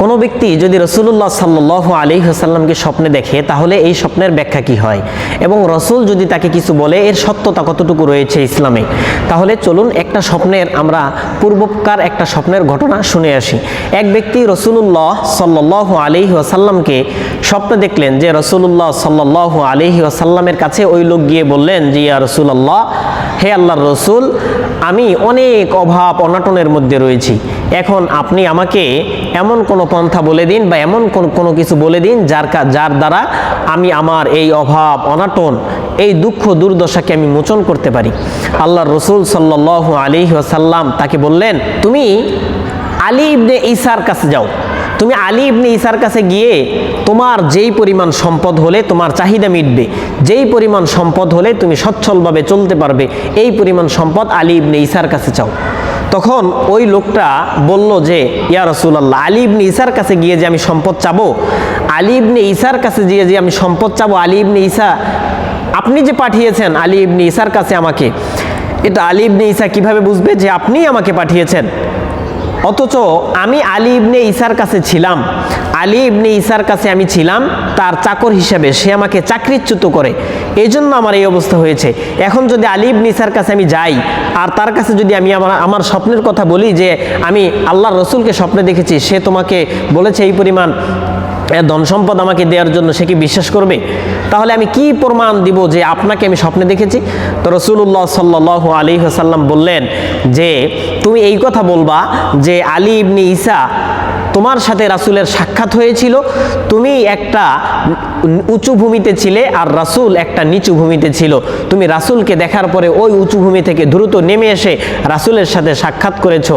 কোনো ব্যক্তি যদি রসুল্লাহ সাল্লাহ আলী হাসাল্লামকে স্বপ্নে দেখে, তাহলে এই স্বপ্নের ব্যাখ্যা কি হয়? এবং রসুল যদি তাকে কিছু বলে, এর সত্যতা কতটুকু রয়েছে ইসলামে? তাহলে চলুন একটা স্বপ্নের আমরা পূর্বকার একটা স্বপ্নের ঘটনা শুনে আসি। এক ব্যক্তি রসুল্লাহ সাল্লাহ আলী আসাল্লামকে স্বপ্নে দেখলেন যে রসুল্লাহ সাল্লাহ আলী আসাল্লামের কাছে ওই লোক গিয়ে বললেন যে, ইয়া রসুল্লাহ হে আল্লাহর রসুল আমি অনেক অভাব অনাটনের মধ্যে রয়েছি। এখন আপনি আমাকে এমন কোনো পন্থা বলে দিন বা এমন কোন- কিছু বলে দিন যার যার দ্বারা আমি আমার এই অভাব, অনাটন, এই দুঃখ, দুর্দশাকে আমি মোচন করতে পারি। আল্লাহ রসুল সাল্লাহ আলী ওসাল্লাম তাকে বললেন, তুমি আলী ইবনে ইসার কাছে যাও। তুমি আলী ইবনে ঈসার কাছে গিয়ে তোমার যেই পরিমাণ সম্পদ হলে তোমার চাহিদা মিটবে, যেই পরিমাণ সম্পদ হলে তুমি সচ্ছলভাবে চলতে পারবে, এই পরিমাণ সম্পদ আলী ইবনে ঈসার কাছে চাও। তখন ওই লোকটা বলল যে, ইয়া রসুলাল্লাহ, আলী ইবনে ঈসার কাছে গিয়ে যে আমি সম্পদ চাবো, আলী ইবনে ঈসার কাছে গিয়ে যে আমি সম্পদ চাবো, আলী ইবনে ঈসা, আপনি যে পাঠিয়েছেন আলী ইবনে ঈসার কাছে আমাকে, এটা আলী ইবনে ঈসা কীভাবে বুঝবে যে আপনিই আমাকে পাঠিয়েছেন? অথচ আমি আলী ইবনে ঈসার কাছে ছিলাম। আলী ইবনে ঈসার কাছে আমি ছিলাম, তার চাকর হিসাবে সে আমাকে চাকরিচ্যুত করে। এই জন্য আমার এই অবস্থা হয়েছে। এখন যদি আলী ইবনে ঈসার কাছে আমি যাই, আর তার কাছে যদি আমি আমার আমার স্বপ্নের কথা বলি যে আমি আল্লাহর রসুলকে স্বপ্নে দেখেছি, সে তোমাকে বলেছে এই পরিমাণ ধন সম্পদ আমাকে দেওয়ার জন্য সে কি বিশ্বাস করবে? তাহলে আমি কি প্রমাণ দিব যে আপনাকে আমি স্বপ্নে দেখেছি? তো রসুল্লাহ সাল্লাহ আলী হাসাল্লাম বললেন যে, তুমি এই কথা বলবা যে আলী ইবনি ঈসা তোমার সাথে রাসূলের সাক্ষাৎ হয়েছিল, তুমি একটা উঁচু ভূমিতে ছিলে আর রাসূল একটা নিচু ভূমিতে ছিল। তুমি রাসূলকে দেখার পরে ওই উঁচু ভূমি থেকে দ্রুত নেমে এসে রাসূলের সাথে সাক্ষাৎ করেছ।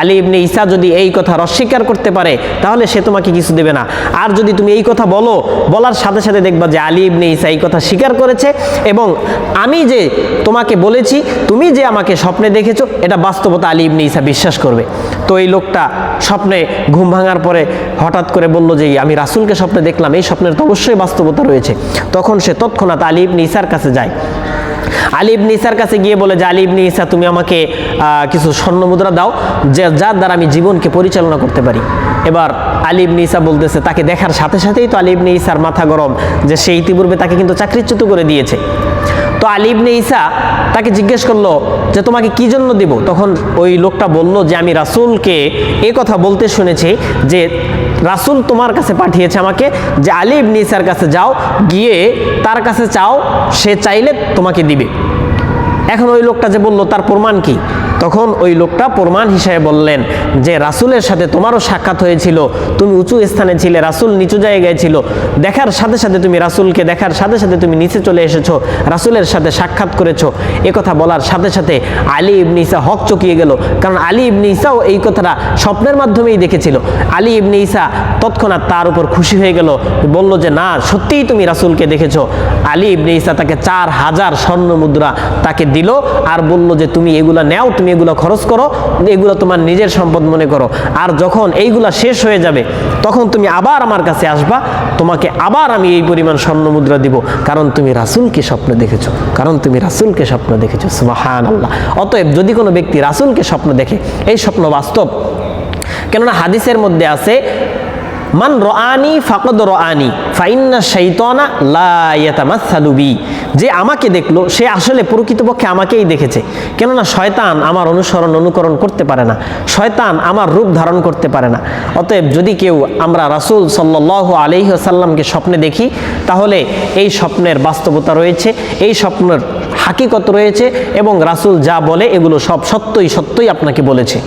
আলী ইবনে ঈসা যদি এই কথা অস্বীকার করতে পারে, তাহলে সে তোমাকে কিছু দেবে না। আর যদি তুমি এই কথা বলো, বলার সাথে সাথে দেখবা যে আলী ইবনে ঈসা এই কথা স্বীকার করেছে এবং আমি যে তোমাকে বলেছি, তুমি যে আমাকে স্বপ্নে দেখেছ, এটা বাস্তবতা আলী ইবনে ঈসা বিশ্বাস করবে। তো এই লোকটা স্বপ্নে ঘুম ভাঙার পরে হঠাৎ করে বলল যে, আমি রাসুলকে স্বপ্নে দেখলাম, এই স্বপ্নের তো অবশ্যই বাস্তবতা রয়েছে। তখন সে তৎক্ষণাৎ আলিব নিসার কাছে যায়। আলিব নিসার কাছে গিয়ে বলে যে আলিব নিসা তুমি আমাকে কিছু স্বর্ণ মুদ্রা দাও, যে, যার দ্বারা আমি জীবনকে পরিচালনা করতে পারি। এবার আলী ইবনে ঈসা বলতেছে, তাকে দেখার সাথে সাথেই তো আলী ইবনে ঈসার মাথা গরম যে সে ইতিপূর্বে তাকে কিন্তু চাকরিচ্যুত করে দিয়েছে। তো আলী ইবনে ঈসা তাকে জিজ্ঞেস করল যে, তোমাকে কি জন্য দেব? তখন ওই লোকটা বলল যে, আমি রাসূলকে এই কথা বলতে শুনেছি যে, রাসূল তোমার কাছে পাঠিয়েছে আমাকে যে, আলী ইবনে ঈসার কাছে যাও, গিয়ে তার কাছে চাও, সে চাইলে তোমাকে দিবে। এখন ওই লোকটা যে বলল, তার প্রমাণ কি? তখন ওই লোকটা প্রমাণ হিসাবে বললেন যে রাসূলের সাথে তোমারও সাক্ষাৎ হয়েছিল। তুমি উঁচু স্থানে ছিলে, রাসূল নিচু জায়গায় ছিল। দেখার সাথে সাথে তুমি রাসূলকে দেখার সাথে সাথে তুমি নিচে চলে এসেছ, রাসূলের সাথে সাক্ষাৎ করেছ। কথা বলার সাথে সাথে আলী ইবনে ঈসা হক চকিয়ে গেল। কারণ আলী ইবনে ঈসাও এই কথাটা স্বপ্নের মাধ্যমেই দেখেছিল। আলী ইবনে ঈসা তৎক্ষণাৎ তার উপর খুশি হয়ে গেল। বলল যে, না, সত্যিই তুমি রাসূলকে দেখেছ। আলী ইবনে ঈসা তাকে চার হাজার স্বর্ণ মুদ্রা তাকে দিল আর বলল যে, তুমি এগুলা নেও, তুমি এগুলো খরচ করো, এগুলো তোমার নিজের সম্পদ মনে করো। আর যখন এইগুলা শেষ হয়ে যাবে, তখন তুমি আবার আমার কাছে আসবা, তোমাকে আবার আমি এই পরিমাণ স্বর্ণ মুদ্রা দিব। কারণ তুমি রাসুলকে স্বপ্ন দেখেছ, কারণ তুমি রাসুলকে স্বপ্ন দেখেছ সুবাহান আল্লাহ অতএব যদি কোনো ব্যক্তি রাসুলকে স্বপ্ন দেখে, এই স্বপ্ন বাস্তব। কেননা হাদিসের মধ্যে আছে মান রানি ফাকদ রানি ফাইন্না শাইতানা লা ইয়াতামাসসালু বি। যে আমাকে দেখল, সে আসলে প্রকৃতপক্ষে আমাকেই দেখেছে। কেননা শয়তান আমার অনুসরণ, অনুকরণ করতে পারে না। শয়তান আমার রূপ ধারণ করতে পারে না। অতএব যদি কেউ আমরা রাসূল সাল্লাল্লাহু আলাইহি ওয়াসাল্লামকে স্বপ্নে দেখি, তাহলে এই স্বপ্নের বাস্তবতা রয়েছে, এই স্বপ্নের হাকিকত রয়েছে এবং রাসূল যা বলে, এগুলো সব সত্যই সত্যই আপনাকে বলেছে।